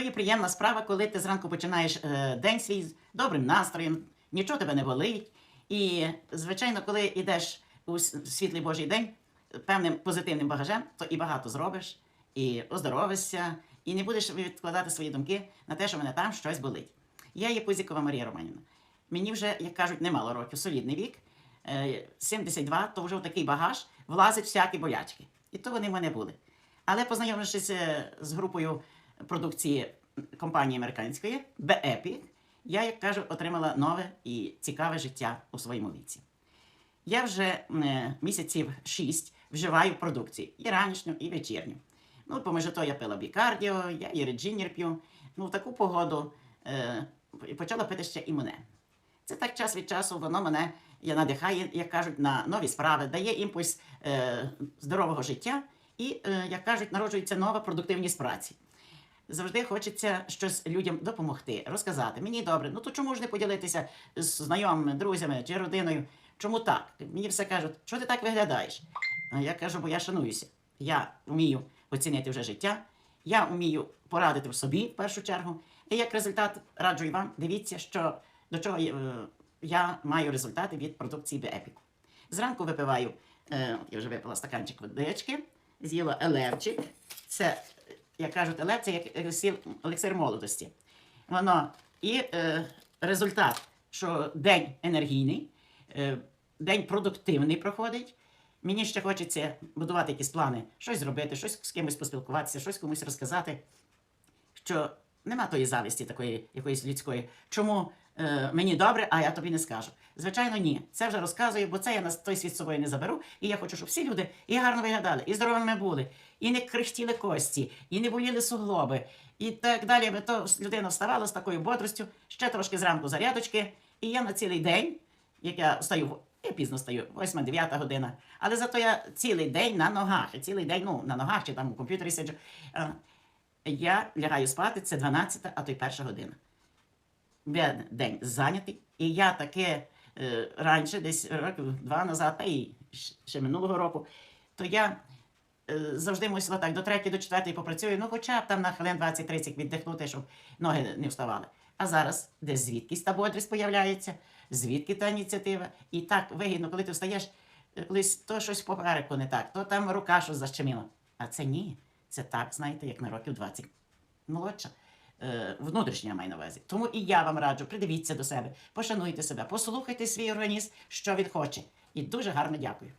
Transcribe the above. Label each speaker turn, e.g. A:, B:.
A: То є приємна справа, коли ти зранку починаєш е, день свій з добрим настроєм, нічого тебе не болить. І, звичайно, коли йдеш у світлий Божий день певним позитивним багажем, то і багато зробиш, і оздоровишся, і не будеш відкладати свої думки на те, що мене там щось болить. Я є Пузікова Марія Романівна. Мені вже, як кажуть, немало років, солідний вік. Е, 72, то вже в такий багаж влазить всякі болячки. І то вони в мене були. Але познайомившись е, з групою продукції компанії американської BEPI, я, як кажу, отримала нове і цікаве життя у своєму віці. Я вже е, місяців шість вживаю продукції і ранішню, і вечірню. Ну, поміж то я пила бікардіо, я і реджінір п'ю. Ну, в таку погоду е, почала пити ще імуне. Це так час від часу воно мене я надихає, як кажуть, на нові справи, дає імпульс е, здорового життя і, е, як кажуть, народжується нова продуктивність праці. Завжди хочеться щось людям допомогти, розказати. Мені добре, ну то чому ж не поділитися з знайомими, друзями чи родиною? Чому так? Мені все кажуть, що ти так виглядаєш? Я кажу, бо я шануюся. Я вмію оцінити вже життя, я вмію порадити в собі в першу чергу. І як результат раджу і вам, дивіться, що до чого е, я маю результати від продукції BEPIC. Зранку випиваю, е, я вже випила стаканчик водички, з'їла елевчик. Це, як кажуть, елев, це як елексир молодості. Воно і е, результат, що день енергійний, е, день продуктивний проходить. Мені ще хочеться будувати якісь плани, щось зробити, щось з кимось поспілкуватися, щось комусь розказати що нема тої завісті такої якоїсь людської. Чому е, мені добре, а я тобі не скажу? Звичайно, ні. Це вже розказую, бо це я на той світ з собою не заберу. І я хочу, щоб всі люди і гарно виглядали, і здоровими були, і не крихтіли кості, і не боліли суглоби, і так далі. Аби то людина вставала з такою бодростю, ще трошки зранку зарядочки, і я на цілий день, як я встаю, я пізно стаю, 8-9 година. Але зато я цілий день на ногах, і цілий день, ну, на ногах чи там у комп'ютері сиджу. Я лягаю спати, це 12, а то й перша година. Я день зайнятий, і я таке е, раніше, десь років два назад, та і ще минулого року, то я е, завжди мусила так до третьої, до четвертої попрацюю, ну хоча б там на хвилин 20-30 віддихнути, щоб ноги не вставали. А зараз десь звідкись та бодрість появляється, звідки та ініціатива. І так вигідно, коли ти встаєш, е, колись то щось попереку не так, то там рука щось защеміла. А це ні. Це так, знаєте, як на років 20 молодша. Е, внутрішня маю на увазі. Тому і я вам раджу, придивіться до себе, пошануйте себе, послухайте свій організм, що він хоче. І дуже гарно дякую.